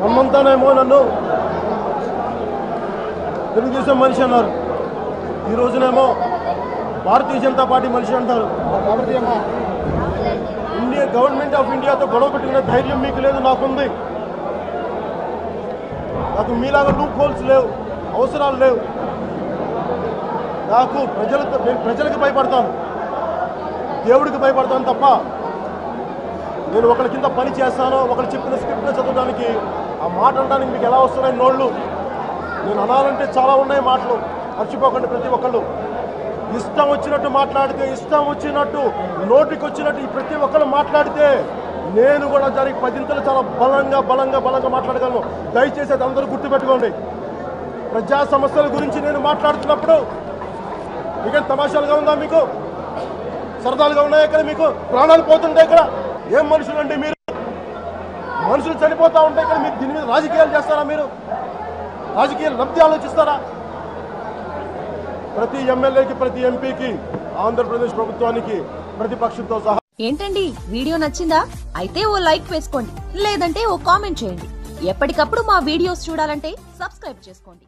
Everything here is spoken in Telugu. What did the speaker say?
నమ్మంతానేమో నన్ను. తెలుగుదేశం మనిషి అన్నారు. ఈ రోజునేమో భారతీయ జనతా పార్టీ మనిషి అంటారు. ఇండియా గవర్నమెంట్ ఆఫ్ ఇండియాతో గొడవ పెట్టుకునే ధైర్యం మీకు లేదు నాకుంది. నాకు మీలాగా లూప్ హోల్స్ లేవు అవసరాలు లేవు. నాకు ప్రజలతో నేను ప్రజలకు భయపడతాను దేవుడికి భయపడతాను తప్ప నేను ఒకరి కింద పని చేస్తాను ఒకరు చెప్పిన స్క్రిప్ట్ చదవడానికి ఆ మాట అనడానికి మీకు ఎలా వస్తున్నాయి నోళ్ళు? నేను అనాలంటే చాలా ఉన్నాయి మాటలు. మర్చిపోకండి ప్రతి ఒక్కళ్ళు. ఇష్టం వచ్చినట్టు మాట్లాడితే ఇష్టం వచ్చినట్టు నోటికి వచ్చినట్టు ఈ ప్రతి ఒక్కరు మాట్లాడితే నేను కూడా దానికి పదింతలు చాలా బలంగా బలంగా బలంగా మాట్లాడగలను. దయచేసి అది అందరూ గుర్తుపెట్టుకోండి. ప్రజా సమస్యల గురించి నేను మాట్లాడుతున్నప్పుడు మీకేం తమాషాలుగా ఉందా మీకు? సరదాలుగా ఉన్నాయి ఇక్కడ మీకు? ప్రాణాలు పోతుంటాయి ఇక్కడ. ఏం మనుషులు అండి మీరు? మనుషులు చనిపోతా ఉంటాయి ఇక్కడ మీరు దీని మీద రాజకీయాలు చేస్తారా మీరు? రాజకీయ లబ్ధి ఆలోచిస్తారా? ప్రతి ఎమ్మెల్యేకి ప్రతి ఎంపీకి ఆంధ్రప్రదేశ్ ప్రభుత్వానికి ప్రతిపక్షంతో సహా ఏంటండి? వీడియో నచ్చిందా? అయితే ఓ లైక్ వేసుకోండి. లేదంటే ఓ కామెంట్ చేయండి. ఎప్పటికప్పుడు మా వీడియోస్ చూడాలంటే సబ్స్క్రైబ్ చేసుకోండి.